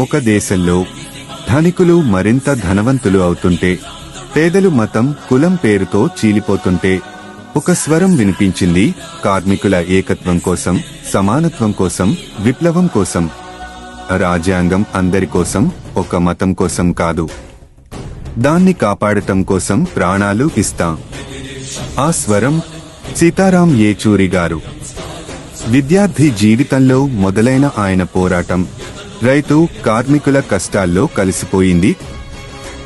ఒక దేశంలో ధనికులు మరింత ధనవంతులు అవుతుంటే పేదలు మతం కులం పేరుతో చీలిపోతుంటే ఒక స్వరం వినిపించింది కార్మికుల ఏకత్వం కోసం సమానత్వం కోసం విప్లవం కోసం. రాజ్యాంగం అందరి కోసం ఒక మతం కోసం కాదు. దాన్ని కాపాడటం కోసం ప్రాణాలు ఇస్తాం. ఆ స్వరం సీతారాం ఏచూరి గారు. విద్యార్థి జీవితంలో మొదలైన ఆయన పోరాటం రైతు కార్మికుల కష్టాల్లో కలిసిపోయింది.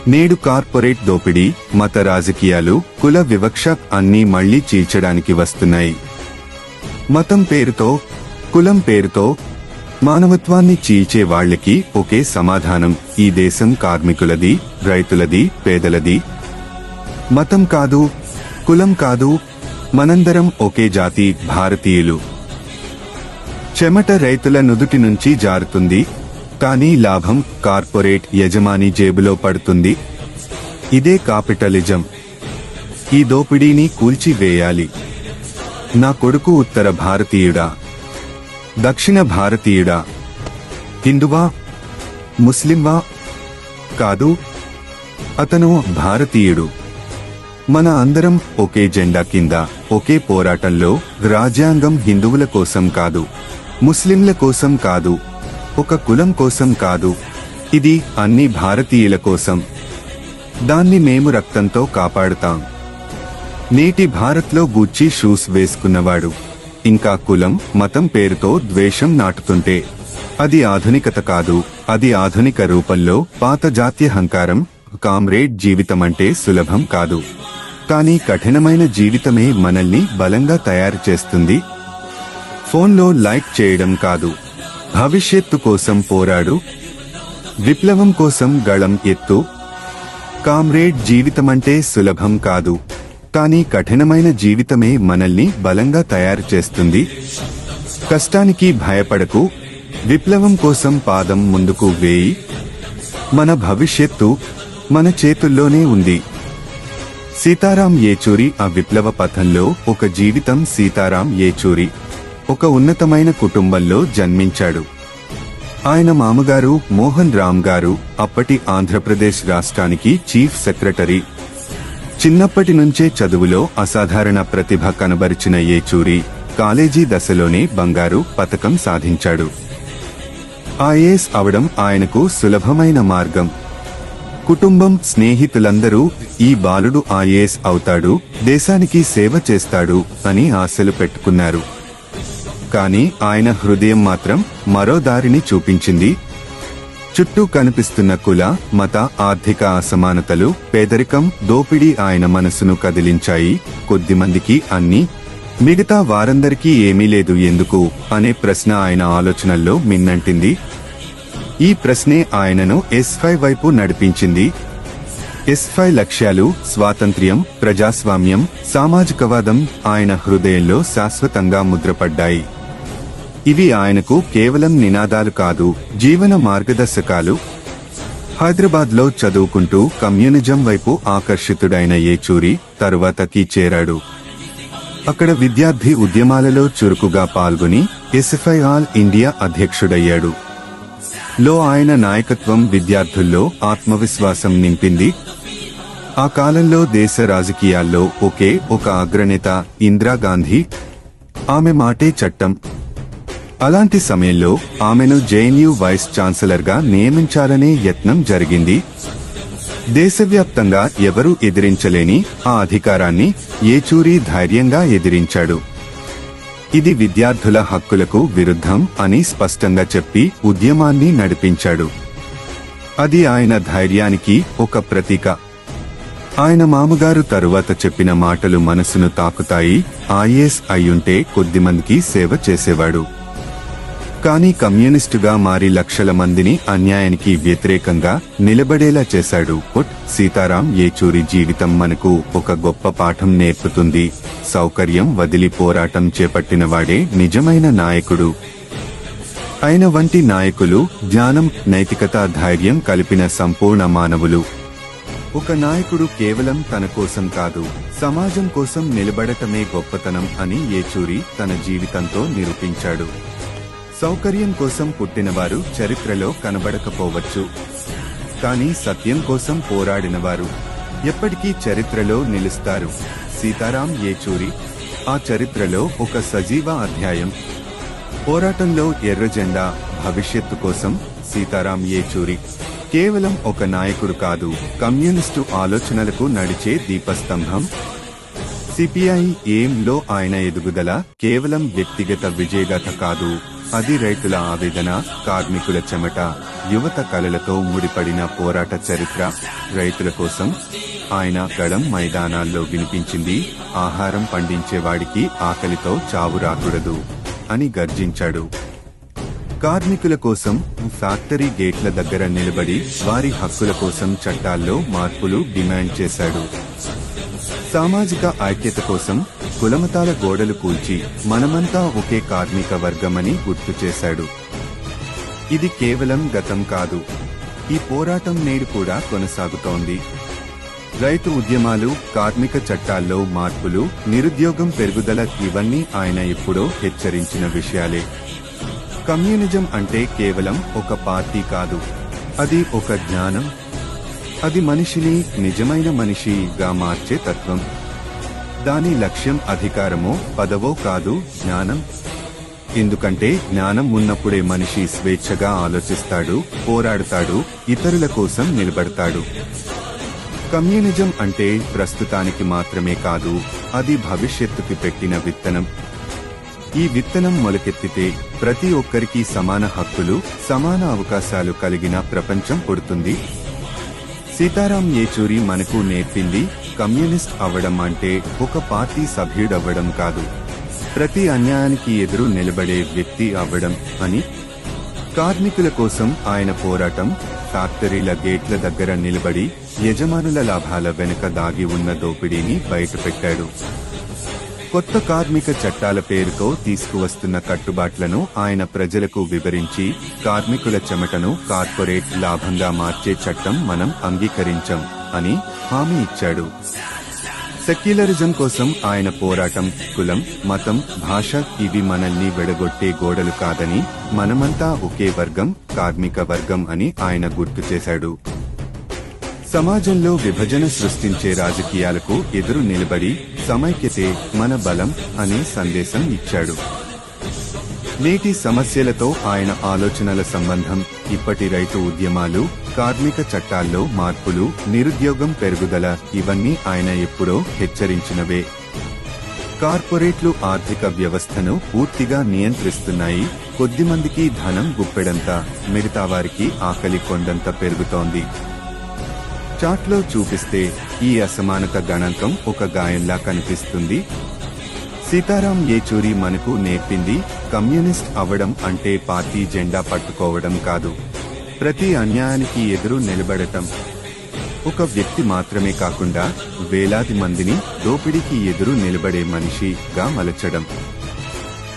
నేడు కార్పొరేట్ దోపిడీ మత రాజకీయాలు కుల వివక్ష అన్నీ మళ్ళీ చీల్చడానికి వస్తున్నాయి. మతం పేరుతో కులం పేరుతో మానవత్వాన్ని చీల్చే వాళ్ళకి ఒకే సమాధానం ఈ దేశం కార్మికులది రైతులది పేదలది. మతం కాదు కులం కాదు మనందరం ఒకే జాతి భారతీయులు. చెమట రైతుల నుదుటి నుంచి జారుతుంది కానీ లాభం కార్పొరేట్ యజమాని జేబులో పడుతుంది. ఇదే కాపిటలిజం ఈ దోపిడీని కూల్చివేయాలి. నా కొడుకు ఉత్తర భారతీయుడా. దక్షిణ భారతీయుడా. హిందువా? ముస్లింవా? కాదు. అతను భారతీయుడు. మన అందరం ఒకే జెండా కింద ఒకే పోరాటంలో రాజ్యాంగం హిందువుల కోసం కాదు ముస్లింల కోసం కాదు ఒక కులం కోసం కాదు. ఇది అన్ని భారతీయుల కోసం. దాన్ని మేము రక్తంతో కాపాడుతాం. నేటి భారత్లో గుచ్చి షూస్ వేసుకున్నవాడు. ఇంకా కులం మతం పేరుతో ద్వేషం నాటుతుంటే. అది ఆధునికత కాదు. అది ఆధునిక రూపంలో పాత జాత్యహంకారం కామ్రేడ్ జీవితమంటే సులభం కాదు. కానీ కఠినమైన జీవితమే మనల్ని బలంగా తయారు చేస్తుంది. ఫోన్లో లైక్ చేయడం కాదు. భవిష్యత్తు కోసం పోరాడు విప్లవం కోసం గళం ఎత్తు. కామ్రేడ్ జీవితమంటే సులభం కాదు కానీ కఠినమైన జీవితమే మనల్ని బలంగా తయారు చేస్తుంది. కష్టానికి భయపడకు విప్లవం కోసం పాదం ముందుకు వేయి. మన భవిష్యత్తు మన చేతుల్లోనే ఉంది. సీతారాం ఏచూరి ఆ విప్లవ పథంలో ఒక జీవితం సీతారాం ఏచూరి ఒక ఉన్నతమైన కుటుంబంలో జన్మించాడు. ఆయన మామగారు మోహన్ రామ్ గారు అప్పటి ఆంధ్రప్రదేశ్ రాష్ట్రానికి చీఫ్ సెక్రటరీ. చిన్నప్పటి నుంచే చదువులో అసాధారణ ప్రతిభ కనబరిచిన ఏచూరి కాలేజీ దశలోనే బంగారు పతకం సాధించాడు. ఐఏఎస్ అవడం ఆయనకు సులభమైన మార్గం. కుటుంబం స్నేహితులందరూ ఈ బాలుడు ఐఏఎస్ అవుతాడు దేశానికి సేవ చేస్తాడు అని ఆశలు పెట్టుకున్నారు. కానీ ఆయన హృదయం మాత్రం మరో దారిని చూపించింది. చుట్టూ కనిపిస్తున్న కుల మత ఆర్థిక అసమానతలు పేదరికం దోపిడీ ఆయన మనసును కదిలించాయి. కొద్దిమందికి అన్ని మిగతా వారందరికీ ఏమీ లేదు ఎందుకు? అనే ప్రశ్న ఆయన ఆలోచనల్లో మిన్నంటింది. ఈ ప్రశ్నే ఆయనను ఎస్ఫై వైపు నడిపించింది. ఎస్ఫై లక్ష్యాలు స్వాతంత్ర్యం ప్రజాస్వామ్యం సామాజికవాదం ఆయన హృదయంలో శాశ్వతంగా ముద్రపడ్డాయి. ఇవి ఆయనకు కేవలం నినాదాలు కాదు జీవన మార్గదర్శకాలు. హైదరాబాద్లో చదువుకుంటూ కమ్యూనిజం వైపు ఆకర్షితుడైన ఏచూరి తరువాతకి చేరాడు. అక్కడ విద్యార్థి ఉద్యమాలలో చురుకుగా పాల్గొని ఎస్ఎఫ్ఐ ఆల్ ఇండియా అధ్యక్షుడయ్యాడు. లో ఆయన నాయకత్వం విద్యార్థుల్లో ఆత్మవిశ్వాసం నింపింది. ఆ కాలంలో దేశ రాజకీయాల్లో ఒకే ఒక అగ్రనేత ఇందిరాగాంధీ. ఆమె మాటే చట్టం. అలాంటి సమయంలో ఆమెను జేఎన్యూ వైస్ ఛాన్సలర్గా నియమించాలనే యత్నం జరిగింది. దేశవ్యాప్తంగా ఎవరూ ఎదిరించలేని ఆ అధికారాన్ని ఏచూరి ధైర్యంగా ఎదిరించాడు. ఇది విద్యార్థుల హక్కులకు విరుద్ధం అని స్పష్టంగా చెప్పి ఉద్యమాన్ని నడిపించాడు. అది ఆయన ధైర్యానికి ఒక ప్రతీక. ఆయన మామగారు తరువాత చెప్పిన మాటలు మనసును తాకుతాయి. ఐఏఎస్ అయ్యుంటే కొద్దిమందికి సేవ చేసేవాడు. కానీ కమ్యూనిస్టుగా మారి లక్షల మందిని అన్యాయానికి వ్యతిరేకంగా నిలబడేలా చేశాడు కుట్. సీతారాం ఏచూరి జీవితం మనకు ఒక గొప్ప పాఠం నేర్పుతుంది. సౌకర్యం వదిలి పోరాటం చేపట్టినవాడే నిజమైన నాయకుడు. అయిన వంటి నాయకులు జ్ఞానం నైతికత ధైర్యం కలిపిన సంపూర్ణ మానవులు. ఒక నాయకుడు కేవలం తన కోసం కాదు సమాజం కోసం నిలబడటమే గొప్పతనం అని ఏచూరి తన జీవితంతో నిరూపించాడు. సౌకర్యం కోసం పుట్టినవారు చరిత్రలో కనబడకపోవచ్చు. కానీ సత్యం కోసం పోరాడినవారు ఎప్పటికీ చరిత్రలో నిలుస్తారు. సీతారాం ఏచూరి ఆ చరిత్రలో ఒక సజీవ అధ్యాయం. పోరాటంలో ఎర్రజెండా భవిష్యత్తు కోసం సీతారాం ఏచూరి కేవలం ఒక నాయకుడు కాదు కమ్యూనిస్టు ఆలోచనలకు నడిచే దీపస్తంభం. సిపిఐ లో ఆయన ఎదుగుదల కేవలం వ్యక్తిగత విజయగాథ కాదు అది రైతుల ఆవేదన కార్మికుల చెమట యువత కళలతో ముడిపడిన పోరాట చరిత్ర. రైతుల కోసం ఆయన గడం మైదానాల్లో వినిపించింది. ఆహారం పండించేవాడికి ఆకలితో చావు రాకూడదు అని గర్జించాడు. కార్మికుల కోసం ఫ్యాక్టరీ గేట్ల దగ్గర నిలబడి వారి హక్కుల కోసం చట్టాల్లో మార్పులు డిమాండ్ చేశాడు. సామాజిక ఐక్యత కోసం కులమతాల గోడలు కూల్చి మనమంతా ఒకే కార్మిక వర్గమని గుర్తు చేశాడు. ఇది కేవలం గతం కాదు. ఈ పోరాటం నేడు కూడా కొనసాగుతోంది. రైతు ఉద్యమాలు కార్మిక చట్టాల్లో మార్పులు నిరుద్యోగం పెరుగుదల ఇవన్నీ ఆయన ఎప్పుడో హెచ్చరించిన విషయాలే. కమ్యూనిజం అంటే కేవలం ఒక పార్టీ కాదు. అది ఒక జ్ఞానం. అది మనిషిని నిజమైన మనిషిగా మార్చే తత్వం. దాని లక్ష్యం అధికారమో పదవో కాదు జ్ఞానం. ఎందుకంటే జ్ఞానం ఉన్నప్పుడే మనిషి స్వేచ్ఛగా ఆలోచిస్తాడు పోరాడుతాడు ఇతరుల కోసం నిలబడతాడు. కమ్యూనిజం అంటే ప్రస్తుతానికి మాత్రమే కాదు అది భవిష్యత్తుకి పెట్టిన విత్తనం. ఈ విత్తనం మొలకెత్తితే ప్రతి ఒక్కరికి సమాన హక్కులు సమాన అవకాశాలు కలిగిన ప్రపంచం పుడుతుంది. సీతారాం ఏచూరి మనకు నేర్పింది కమ్యూనిస్ట్ అవ్వడం అంటే ఒక పార్టీ సభ్యుడవ్వడం కాదు. ప్రతి అన్యాయానికి ఎదురు నిలబడే వ్యక్తి అవ్వడం అని కార్మికుల కోసం ఆయన పోరాటం ఫ్యాక్టరీల గేట్ల దగ్గర నిలబడి యజమానుల లాభాల వెనుక దాగి ఉన్న దోపిడీని బయటపెట్టాడు. కొత్త కార్మిక చట్టాల పేరుతో తీసుకువస్తున్న కట్టుబాట్లను ఆయన ప్రజలకు వివరించి కార్మికుల చెమటను కార్పొరేట్ లాభంగా మార్చే చట్టం మనం అంగీకరించం అని హామీ ఇచ్చాడు. సెక్యులరిజం కోసం ఆయన పోరాటం కులం మతం భాష ఇవి మనల్ని వెడగొట్టే గోడలు కాదని మనమంతా ఒకే వర్గం కార్మిక వర్గం అని ఆయన గుర్తు చేశాడు. సమాజంలో విభజన సృష్టించే రాజకీయాలకు ఎదురు నిలబడి సమైక్యతే మన బలం అనే సందేశం ఇచ్చాడు. నేటి సమస్యలతో ఆయన ఆలోచనల సంబంధం ఇప్పటి రైతు ఉద్యమాలు కార్మిక చట్టాల్లో మార్పులు నిరుద్యోగం పెరుగుదల ఇవన్నీ ఆయన ఎప్పుడో హెచ్చరించినవే. కార్పొరేట్లు ఆర్థిక వ్యవస్థను పూర్తిగా నియంత్రిస్తున్నాయి. కొద్దిమందికి ధనం గుప్పెడంత మిగతా వారికి ఆకలి కొండంత పెరుగుతోంది. చాట్లో చూపిస్తే ఈ అసమానత గణాంకం ఒక గాయంలా కనిపిస్తుంది. సీతారాం ఏచూరి మనకు నేర్పింది కమ్యూనిస్ట్ అవడం అంటే పార్టీ జెండా పట్టుకోవడం కాదు. ప్రతి అన్యాయానికి ఎదురు నిలబడటం. ఒక వ్యక్తి మాత్రమే కాకుండా వేలాది మందిని దోపిడీకి ఎదురు నిలబడే మనిషిగా మలచడం.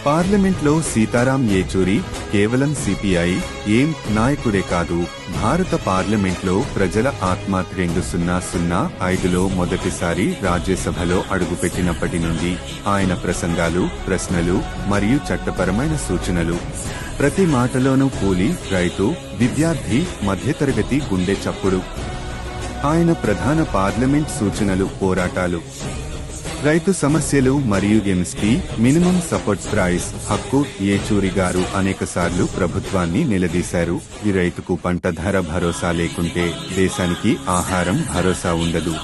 పార్లమెంట్లో సీతారాం ఏచూరి కేవలం సిపిఐ ఏం నాయకుడే కాదు. భారత పార్లమెంట్లో ప్రజల ఆత్మ రెండు సున్నా సున్నా ఐదులో మొదటిసారి రాజ్యసభలో అడుగుపెట్టినప్పటి నుండి ఆయన ప్రసంగాలు ప్రశ్నలు మరియు చట్టపరమైన సూచనలు. ప్రతి మాటలోనూ కూలి రైతు విద్యార్థి మధ్యతరగతి గుండె చప్పుడు. ఆయన ప్రధాన పార్లమెంట్ సూచనలు పోరాటాలు. రైతు సమస్యలు మరియు ఎంఎస్పీ మినిమం సపోర్ట్ ప్రైస్ హక్కు ఏచూరి గారు అనేకసార్లు ప్రభుత్వాన్ని నిలదీశారు. ఈ రైతుకు పంట ధర భరోసా లేకుంటే దేశానికి ఆహారం భరోసా ఉండదు.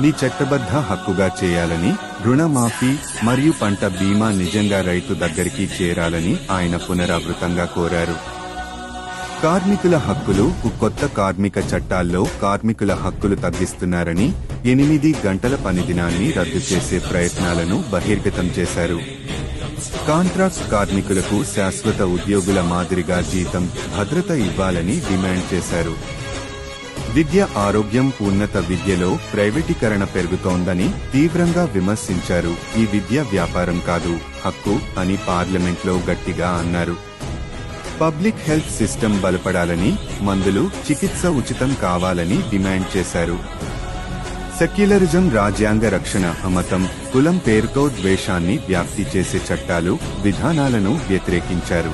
నీ చట్టబద్ధ హక్కుగా చేయాలని రుణమాఫీ మరియు పంట బీమా నిజంగా రైతు దగ్గరికి చేరాలని ఆయన పునరావృతంగా కోరారు. కార్మికుల హక్కులు కొత్త కార్మిక చట్టాల్లో కార్మికుల హక్కులు తగ్గిస్తున్నారని ఎనిమిది గంటల పని దినాన్ని రద్దు చేసే ప్రయత్నాలను బహిర్గతం చేశారు. కాంట్రాక్ట్ కార్మికులకు శాశ్వత ఉద్యోగుల మాదిరిగా జీతం భద్రత ఇవ్వాలని డిమాండ్ చేశారు. విద్య ఆరోగ్యం ఉన్నత విద్యలో ప్రైవేటీకరణ పెరుగుతోందని తీవ్రంగా విమర్శించారు. ఈ విద్య వ్యాపారం కాదు హక్కు అని పార్లమెంట్లో గట్టిగా అన్నారు. పబ్లిక్ హెల్త్ సిస్టమ్ బలపడాలని మందులు చికిత్స ఉచితం కావాలని డిమాండ్ చేశారు. సెక్యులరిజం రాజ్యాంగ రక్షణ అమతం కులం పేరుతో ద్వేషాన్ని వ్యాప్తి చేసే చట్టాలు విధానాలను వ్యతిరేకించారు.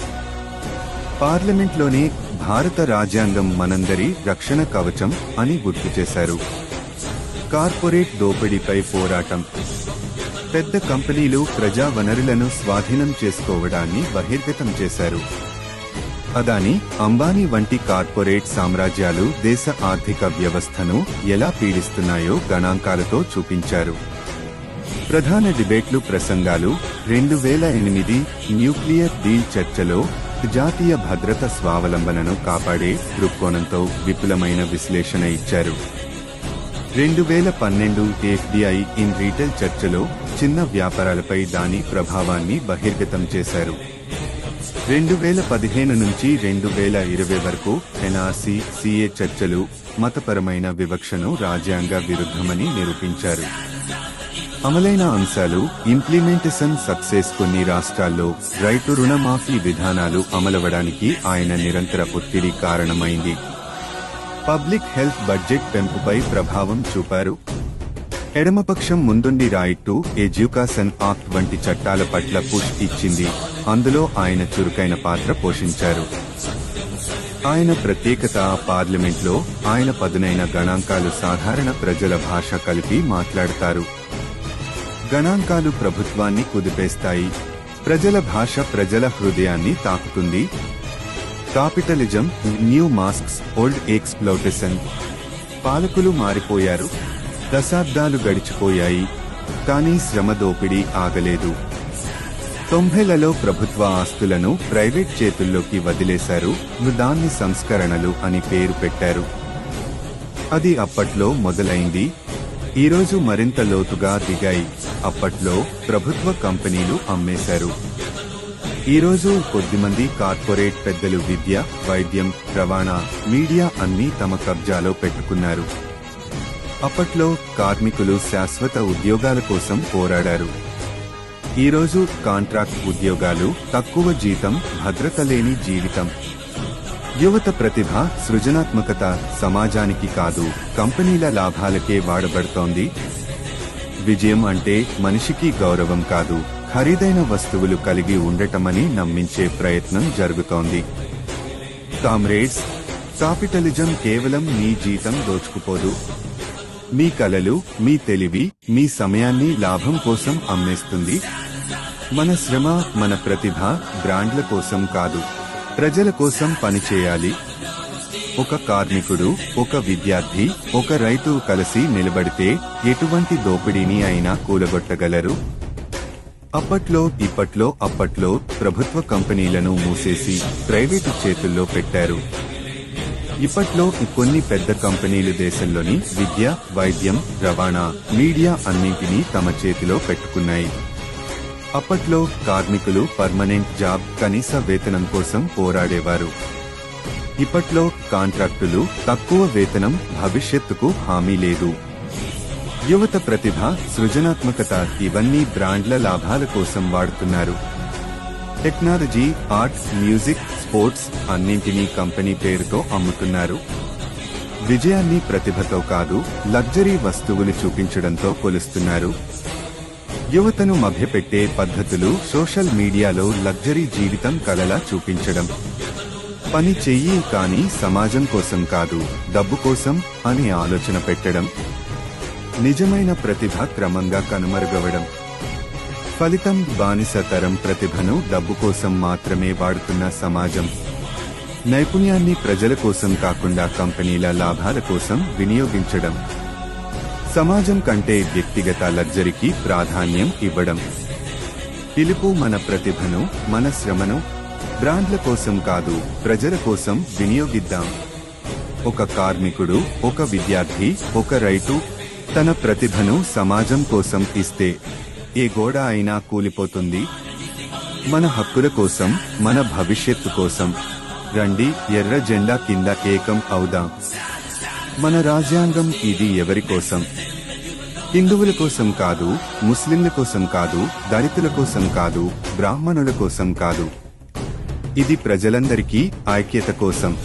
పార్లమెంట్లోనే భారత రాజ్యాంగం మనందరి రక్షణ కవచం అని గుర్తు చేశారు. కార్పొరేట్ దోపిడీపై పోరాటం. పెద్ద కంపెనీలు ప్రజా వనరులను స్వాధీనం చేసుకోవడాన్ని బహిర్గతం చేశారు. అదాని అంబానీ వంటి కార్పొరేట్ సామ్రాజ్యాలు దేశ ఆర్థిక వ్యవస్థను ఎలా పీడిస్తున్నాయో గణాంకాలతో చూపించారు. ప్రధాన డిబేట్లు ప్రసంగాలు రెండు వేల ఎనిమిది న్యూక్లియర్ డీల్ చర్చలో జాతీయ భద్రత స్వావలంబనను కాపాడే దృక్కోణంతో విపులమైన విశ్లేషణ ఇచ్చారు. రెండు వేల పన్నెండు ఎఫ్డిఐ ఇన్ రీటైల్ చర్చలో చిన్న వ్యాపారాలపై దాని ప్రభావాన్ని బహిర్గతం చేశారు. రెండు వేల పదిహేను నుంచి రెండు వేల ఇరవై వరకు ఎన్ఆర్సీ సిఏ చర్చలు మతపరమైన వివక్షను రాజ్యాంగ విరుద్ధమని నిరూపించారు. అమలైన అంశాలు ఇంప్లిమెంటేషన్ సక్సెస్ కొన్ని రాష్ట్రాల్లో రైతు రుణమాఫీ విధానాలు అమలవడానికి ఆయన నిరంతర ఒత్తిడి కారణమైంది. పబ్లిక్ హెల్త్ బడ్జెట్ పెంపుపై ప్రభావం చూపారు. ఎడమపక్షం ముందుండి రైట్ టు ఎడ్యుకేషన్ యాక్ట్ వంటి చట్టాల పట్ల పుష్ ఇచ్చింది. అందులో ఆయన చురుకైన పాత్ర పోషించారు. ఆయన ప్రత్యేకత పార్లమెంట్లో ఆయన పదునైన గణాంకాలు సాధారణ ప్రజల భాష కలిపి మాట్లాడతారు. గణాంకాలు ప్రభుత్వాన్ని కుదిపేస్తాయి. ప్రజల భాష ప్రజల హృదయాన్ని తాకుతుంది. Capitalism new masks old exploitation. పాలకులు మారిపోయారు. దశాబ్దాలు గడిచిపోయాయి. కానీ శ్రమ దోపిడీ ఆగలేదు. తొంభైలలో ప్రభుత్వ ఆస్తులను ప్రైవేట్ చేతుల్లోకి వదిలేశారు దాన్ని సంస్కరణలు అని పేరు పెట్టారు. అది అప్పట్లో మొదలైంది ఈరోజు మరింత లోతుగా దిగాయి. అప్పట్లో ప్రభుత్వ కంపెనీలు అమ్మేశారు. ఈరోజు కొద్దిమంది కార్పొరేట్ పెద్దలు విద్య వైద్యం రవాణా మీడియా అన్నీ తమ కబ్జాలో పెట్టుకున్నారు. అప్పట్లో కార్మికులు శాశ్వత ఉద్యోగాల కోసం పోరాడారు. ఈరోజు కాంట్రాక్ట్ ఉద్యోగాలు తక్కువ జీతం భద్రత లేని జీవితం. యువత ప్రతిభ సృజనాత్మకత సమాజానికి కాదు కంపెనీల లాభాలకే వాడబడుతోంది. విజయం అంటే మనిషికి గౌరవం కాదు ఖరీదైన వస్తువులు కలిగి ఉండటమని నమ్మించే ప్రయత్నం జరుగుతోంది. కామ్రేడ్స్ కాపిటలిజం కేవలం మీ జీతం దోచుకుపోదు. మీ కలలు మీ తెలివి మీ సమయాన్ని లాభం కోసం అమ్మేస్తుంది. మన శ్రమ మన ప్రతిభ బ్రాండ్ల కోసం కాదు. ప్రజల కోసం పనిచేయాలి ఒక కార్మికుడు ఒక విద్యార్థి ఒక రైతు కలిసి నిలబడితే ఎటువంటి దోపిడీని అయినా కూలగొట్టగలరు. అప్పట్లో ఇప్పట్లో అప్పట్లో ప్రభుత్వ కంపెనీలను మూసేసి ప్రైవేటు చేతుల్లో పెట్టారు. ఇప్పట్లో కొన్ని పెద్ద కంపెనీలు దేశంలోని విద్య వైద్యం రవాణా మీడియా అన్నింటినీ తమ చేతిలో పెట్టుకున్నాయి. అప్పట్లో కార్మికులు పర్మనెంట్ జాబ్ కనీస వేతనం కోసం పోరాడేవారు. ఇప్పట్లో కాంట్రాక్టులు తక్కువ వేతనం భవిష్యత్తుకు హామీ లేదు. యువత ప్రతిభ సృజనాత్మకత ఇవన్నీ బ్రాండ్ల లాభాల కోసం వాడుతున్నారు. టెక్నాలజీ ఆర్ట్ మ్యూజిక్ స్పోర్ట్స్ అన్నింటినీ కంపెనీ పేరుతో అమ్ముతున్నారు. విజయాన్ని ప్రతిభతో కాదు లగ్జరీ వస్తువులు చూపించడంతో కొలుస్తున్నారు. యువతను మభ్యపెట్టే పద్ధతులు సోషల్ మీడియాలో లగ్జరీ జీవితం కలలా చూపించడం. పని చెయ్యి కానీ సమాజం కోసం కాదు డబ్బు కోసం అని ఆలోచన పెట్టడం. నిజమైన ప్రతిభ క్రమంగా కనుమరుగవడం. ఫలితం బానిస తరం ప్రతిభను డబ్బు కోసం మాత్రమే వాడుతున్న సమాజం. నైపుణ్యాన్ని ప్రజల కోసం కాకుండా కంపెనీల లాభాల కోసం వినియోగించడం. సమాజం కంటే వ్యక్తిగత లగ్జరీకి ప్రాధాన్యం ఇవ్వడం. పిలుపు మన ప్రతిభను మన శ్రమను బ్రాండ్ల కోసం కాదు ప్రజల కోసం వినియోగిద్దాం. ఒక కార్మికుడు ఒక విద్యార్థి ఒక రైతు తన ప్రతిభను సమాజం కోసం ఇస్తే ఏ గోడ అయినా కూలిపోతుంది. మన హక్కుల కోసం మన భవిష్యత్తు కోసం. రండి ఎర్ర జెండా కింద ఏకం అవుదాం. మన రాజ్యాంగం ఇది ఎవరి కోసం? హిందువుల కోసం కాదు ముస్లింల కోసం కాదు దళితుల కోసం కాదు బ్రాహ్మణుల కోసం కాదు. ఇది ప్రజలందరికీ ఐక్యత కోసం.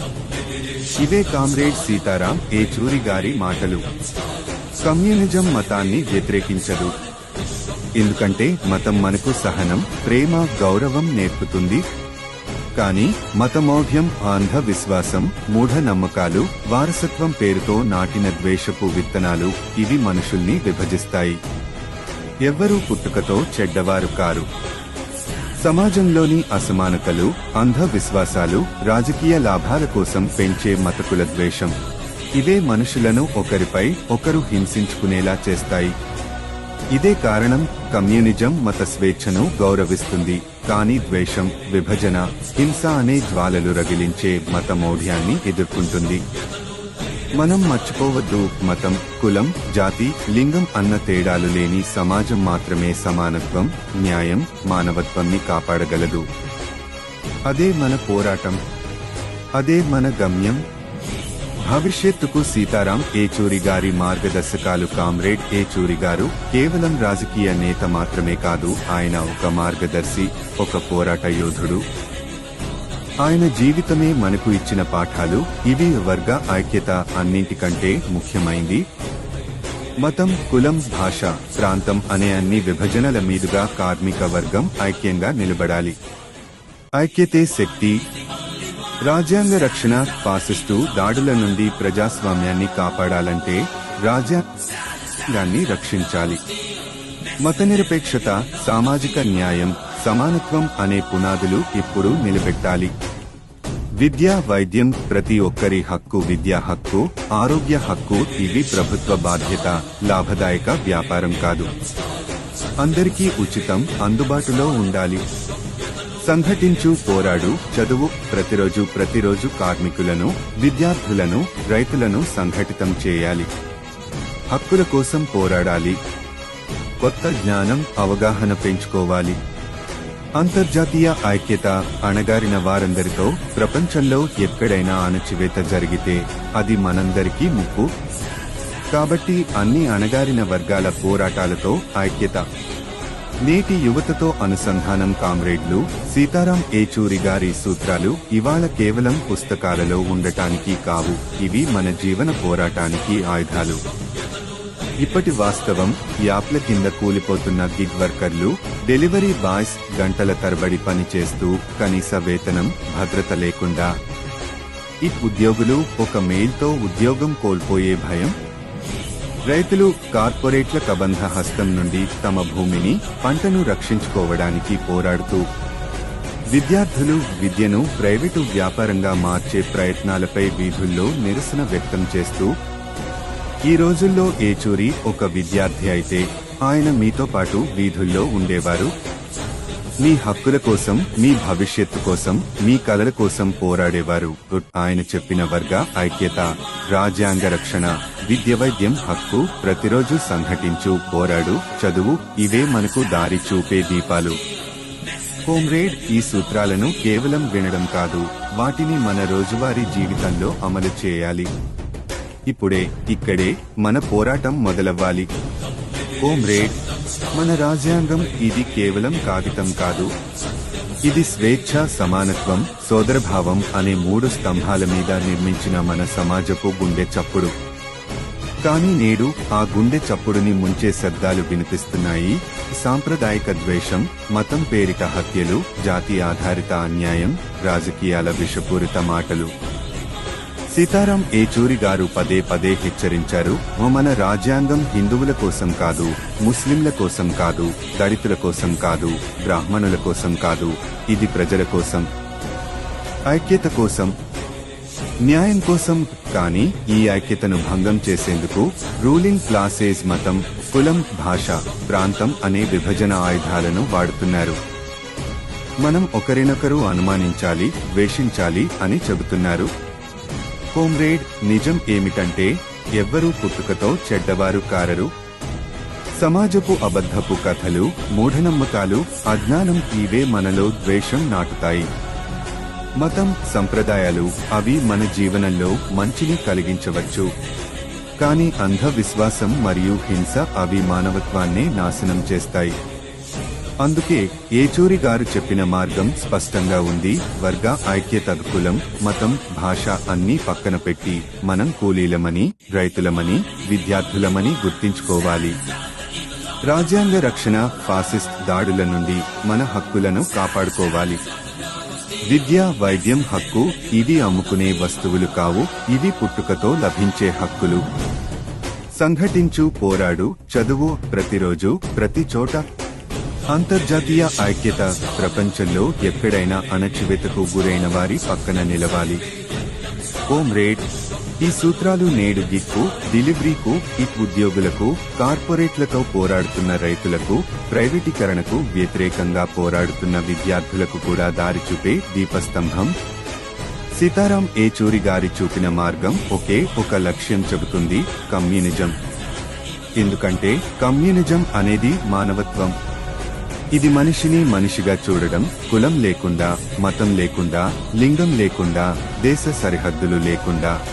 ఇవే కామ్రేడ్ సీతారాం ఏచూరి గారి మాటలు. కమ్యూనిజం మతాన్ని వ్యతిరేకించదు. ఎందుకంటే మతం మనకు సహనం ప్రేమ గౌరవం నేర్పుతుంది. కానీ మతమౌఢ్యం అంధవిశ్వాసం మూఢ మూఢనమ్మకాలు వారసత్వం పేరుతో నాటిన ద్వేషపు విత్తనాలు ఇవి మనుషుల్ని విభజిస్తాయి. ఎవ్వరూ పుట్టుకతో చెడ్డవారు కారు. సమాజంలోని అసమానతలు అంధవిశ్వాసాలు రాజకీయ లాభాల కోసం పెంచే మతకుల ద్వేషం. ఇవే మనుషులను ఒకరిపై ఒకరు హింసించుకునేలా చేస్తాయి. ఇదే కారణం కమ్యూనిజం మత స్వేచ్ఛను గౌరవిస్తుంది. కానీ ద్వేషం విభజన హింస అనే జ్వాలలు రగిలించే మత మౌఢ్యాన్ని ఎదుర్కొంటుంది. మనం మర్చిపోవద్దు మతం కులం జాతి లింగం అన్న తేడాలు లేని సమాజం మాత్రమే సమానత్వం న్యాయం మానవత్వాన్ని కాపాడగలదు. అదే మన పోరాటం. అదే మన గమ్యం. భవిష్యత్తుకు సీతారాం ఏచూరి గారి మార్గదర్శకాలు కామ్రేడ్ ఏచూరి గారు కేవలం రాజకీయ నేత మాత్రమే కాదు ఆయన ఒక మార్గదర్శి ఒక పోరాట యోధుడు. ఆయన జీవితమే మనకు ఇచ్చిన పాఠాలు ఇవి వర్గ ఐక్యత అన్నింటికంటే ముఖ్యమైంది. మతం కులం భాష ప్రాంతం అనే అన్ని విభజనల మీదుగా కార్మిక వర్గం ఐక్యంగా నిలబడాలి. ఐక్యతే శక్తి రాజ్యాంగ రక్షణ పాసిస్తూ దాడుల నుండి ప్రజాస్వామ్యాన్ని కాపాడాలంటే రాజ్యాంగాన్ని రక్షించాలి. మతనిరపేక్షత సామాజిక న్యాయం సమానత్వం అనే పునాదులు ఇప్పుడు నిలబెట్టాలి. విద్య వైద్యం ప్రతి ఒక్కరి హక్కు విద్యా హక్కు ఆరోగ్య హక్కు ఇవి ప్రభుత్వ బాధ్యత లాభదాయక వ్యాపారం కాదు. అందరికీ ఉచితం అందుబాటులో ఉండాలి. సంఘటించు పోరాడు చదువు ప్రతిరోజు ప్రతిరోజు కార్మికులను విద్యార్థులను రైతులను సంఘటితం చేయాలి. హక్కుల కోసం పోరాడాలి. కొత్త జ్ఞానం అవగాహన పెంచుకోవాలి. అంతర్జాతీయ ఐక్యత అణగారిన వారందరితో ప్రపంచంలో ఎక్కడైనా అణచివేత జరిగితే అది మనందరికీ ముప్పు. కాబట్టి అన్ని అణగారిన వర్గాల పోరాటాలతో ఐక్యత. నేటి యువతతో అనుసంధానం కామ్రేడ్లు సీతారాం ఏచూరి గారి సూత్రాలు ఇవాళ కేవలం పుస్తకాలలో ఉండటానికి కావు. ఇవి మన జీవన పోరాటానికి ఆయుధాలు. ఇప్పటి వాస్తవం యాప్ల కింద కూలిపోతున్న గిగ్ వర్కర్లు డెలివరీ బాయ్స్ గంటల తరబడి పనిచేస్తూ కనీస వేతనం భద్రత లేకుండా. ఈ ఉద్యోగులు ఒక మెయిల్తో ఉద్యోగం కోల్పోయే భయం రైతులు కార్పొరేట్ల కబంధ హస్తం నుండి తమ భూమిని పంటను రక్షించుకోవడానికి పోరాడుతూ విద్యార్థులు విద్యను ప్రైవేటు వ్యాపారంగా మార్చే ప్రయత్నాలపై వీధుల్లో నిరసన వ్యక్తం చేస్తూ ఈ రోజుల్లో ఏచూరి ఒక విద్యార్థి అయితే ఆయన మీతో పాటు వీధుల్లో ఉండేవారు. మీ హక్కుల కోసం మీ భవిష్యత్తు కోసం మీ కలల కోసం పోరాడేవారు. ఆయన చెప్పిన వర్గ ఐక్యత రాజ్యాంగ రక్షణ విద్య వైద్యం హక్కు ప్రతిరోజు సంఘటించు పోరాడు చదువు ఇవే మనకు దారి చూపే దీపాలు. హోమ్రేడ్ ఈ సూత్రాలను కేవలం వినడం కాదు వాటిని మన రోజువారీ జీవితంలో అమలు చేయాలి. ఇప్పుడే ఇక్కడే మన పోరాటం మొదలవ్వాలి. హోమ్రేడ్ మన రాజ్యాంగం ఇది కేవలం కాగితం కాదు. ఇది స్వేచ్ఛ సమానత్వం సోదరభావం అనే మూడు స్తంభాల మీద నిర్మించిన మన సమాజపు గుండె చప్పుడు. కానీ నేడు ఆ గుండె చప్పుడుని ముంచే శబ్దాలు వినిపిస్తున్నాయి. సాంప్రదాయక ద్వేషం మతం పేరిట హత్యలు జాతి ఆధారిత అన్యాయం రాజకీయాల విషపూరిత మాటలు. సీతారాం ఏచూరి గారు పదే పదే హెచ్చరించారు మన రాజ్యాంగం హిందువుల కోసం కాదు ముస్లింల కోసం కాదు దళితుల కోసం కాదు బ్రాహ్మణుల కోసం కాదు ఇది ప్రజల కోసం ఐక్యత కోసం న్యాయం కోసం కానీ ఈ ఐక్యతను భంగం చేసేందుకు రూలింగ్ క్లాసేజ్ మతం కులం భాష ప్రాంతం అనే విభజన ఆయుధాలను వాడుతున్నారు. మనం ఒకరినొకరు అనుమానించాలి ద్వేషించాలి అని చెబుతున్నారు. కోమ్రేడ్ నిజం ఏమిటంటే ఎవ్వరూ పుట్టుకతో చెడ్డవారు కారరు సమాజపు అబద్ధపు కథలు మూఢనమ్మకాలు అజ్ఞానం ఇవే మనలో ద్వేషం నాటుతాయి. మతం సంప్రదాయాలు అవి మన జీవనంలో మంచిని కలిగించవచ్చు. కానీ అంధవిశ్వాసం మరియు హింస అవి మానవత్వాన్నే నాశనం చేస్తాయి. అందుకే ఏచూరి గారు చెప్పిన మార్గం స్పష్టంగా ఉంది. వర్గ ఐక్యత కులం మతం భాష అన్నీ పక్కన పెట్టి మనం కూలీలమని రైతులమని విద్యార్థులమని గుర్తించుకోవాలి. రాజ్యాంగ రక్షణ ఫాసిస్ట్ దాడుల నుండి మన హక్కులను కాపాడుకోవాలి. విద్య వైద్యం హక్కు ఇవి అమ్ముకునే వస్తువులు కావు ఇవి పుట్టుకతో లభించే హక్కులు. సంఘటించు పోరాడు చదువు ప్రతిరోజు ప్రతి చోట అంతర్జాతీయ ఐక్యత ప్రపంచంలో ఎక్కడైనా అణచివేతకు గురైన వారి పక్కన నిలవాలి. కోమ్రేడ్ ఈ సూత్రాలు నేడు గిక్కు డెలివరీకు ఇక్ ఉద్యోగులకు కార్పొరేట్లతో పోరాడుతున్న రైతులకు ప్రైవేటీకరణకు వ్యతిరేకంగా పోరాడుతున్న విద్యార్థులకు కూడా దారి చూపే దీపస్తంభం. సీతారాం ఏచూరి గారి చూపిన మార్గం ఒకే ఒక లక్ష్యం చెబుతుంది కమ్యూనిజం. ఎందుకంటే కమ్యూనిజం అనేది మానవత్వం. ఇది మనిషిని మనిషిగా చూడడం కులం లేకుండా మతం లేకుండా లింగం లేకుండా దేశ సరిహద్దులు లేకుండా.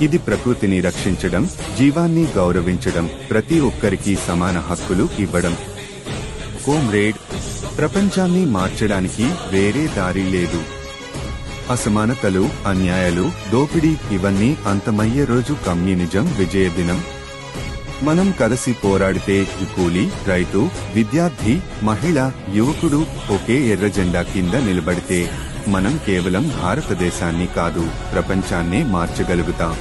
ఇది ప్రకృతిని రక్షించడం జీవాన్ని గౌరవించడం ప్రతి ఒక్కరికి సమాన హక్కులు ఇవ్వడం. కోమ్రేడ్ ప్రపంచాన్ని మార్చడానికి వేరే దారి లేదు. అసమానతలు అన్యాయాలు దోపిడీ ఇవన్నీ అంతమయ్యే రోజు కమ్యూనిజం విజయ దినం మనం కలిసి పోరాడితే ఈ కూలీ రైతు విద్యార్థి మహిళ యువకుడు ఒకే ఎర్ర జెండా కింద నిలబడితే మనం కేవలం భారతదేశాన్ని కాదు ప్రపంచాన్నే మార్చగలుగుతాం.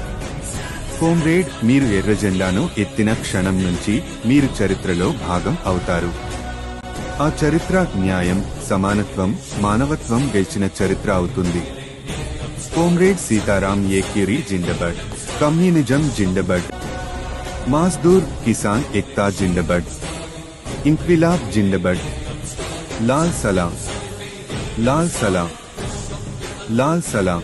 కోమ్రేడ్ మీరు ఎర్ర జెండాను ఎత్తిన క్షణం నుంచి మీరు చరిత్రలో భాగం అవుతారు. ఆ చరిత్ర న్యాయం సమానత్వం మానవత్వం గెలిచిన చరిత్ర అవుతుంది. కోమ్రేడ్ సీతారాం ఏక్యూరి జిండబడ్ కమ్యూనిజం జిండబడ్ मजदूर किसान एकता जिंदबट इंकलाब जिंदबट लाल सलाम लाल सलाम लाल सलाम